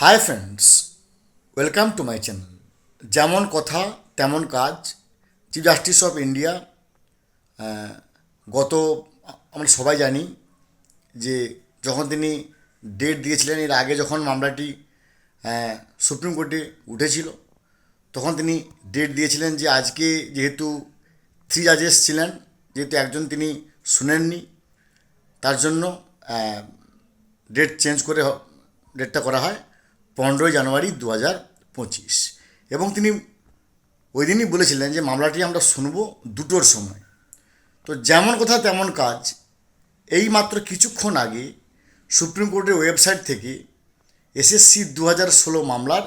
Hi friends welcome to my channel যেমন কথা, তেমন কাজ চিফ জাস্টিস অফ ইন্ডিয়া গত, আমরা সবাই জানি যে যখন তিনি ডেট দিয়েছিলেন, এর আগে যখন মামলাটি সুপ্রিম কোর্টে উঠেছিল, তখন তিনি ডেট দিয়েছিলেন যে আজকে যেহেতু থ্রি জাজেস ছিলেন, যেহেতু একজন তিনি শুনেননি, তার জন্য ডেট চেঞ্জ করে ডেটটা করা হয়। পনেরোই জানুয়ারি দু হাজার পঁচিশ। এবং তিনি ওই দিনই বলেছিলেন যে মামলাটি আমরা শুনব দুটোর সময়। তো যেমন কথা তেমন কাজ। এই মাত্র কিছুক্ষণ আগে সুপ্রিম কোর্টের ওয়েবসাইট থেকে এসএসসি দু হাজার ষোলো মামলার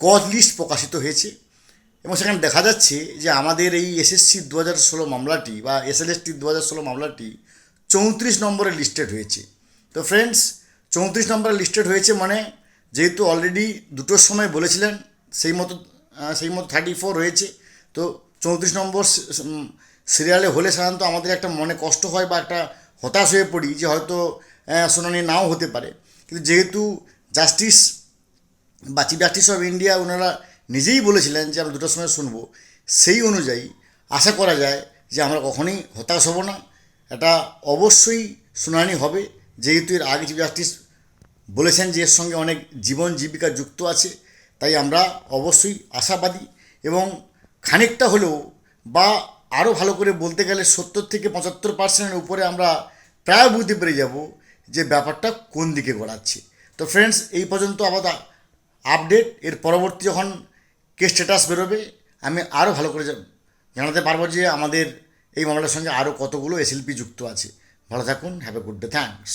কজ লিস্ট প্রকাশিত হয়েছে। এবং সেখানে দেখা যাচ্ছে যে আমাদের এই এসএসসি দু হাজার ষোলো মামলাটি বা এসএলএসটি দু হাজার ষোলো মামলাটি চৌত্রিশ নম্বরে লিস্টেড হয়েছে। তো ফ্রেন্ডস চৌত্রিশ নম্বরে লিস্টেড হয়েছে মানে যেহেতু অলরেডি দুটোর সময় বলেছিলেন, সেই মতো সেই মতো থার্টি ফোর হয়েছে। তো চৌত্রিশ নম্বর সিরিয়ালে হলে সাধারণত আমাদের একটা মনে কষ্ট হয় বা একটা হতাশ হয়ে পড়ি যে হয়তো শুনানি নাও হতে পারে। কিন্তু যেহেতু জাস্টিস বা চিফ জাস্টিস অফ ইন্ডিয়া ওনারা নিজেই বলেছিলেন যে আমরা দুটোর সময় শুনব, সেই অনুযায়ী আশা করা যায় যে আমরা কখনোই হতাশ হব না। এটা অবশ্যই শুনানি হবে, যেহেতু এর আগে চিফ জাস্টিস বলেছেন যে এর সঙ্গে অনেক জীবন জীবিকা যুক্ত আছে, তাই আমরা অবশ্যই আশাবাদী এবং খানিকটা হলেও বা আরও ভালো করে বলতে গেলে সত্তর থেকে পঁচাত্তর পার্সেন্টের উপরে আমরা প্রায় বুঝতে পেরে যাব যে ব্যাপারটা কোন দিকে গড়াচ্ছে। তো ফ্রেন্ডস এই পর্যন্ত আবার আপডেট এর পরবর্তী যখন কেস স্ট্যাটাস বেরোবে, আমি আরও ভালো করে জানাতে পারব যে আমাদের এই মামলার সঙ্গে আরও কতগুলো এসএলপি যুক্ত আছে। ভালো থাকুন have a good day thanks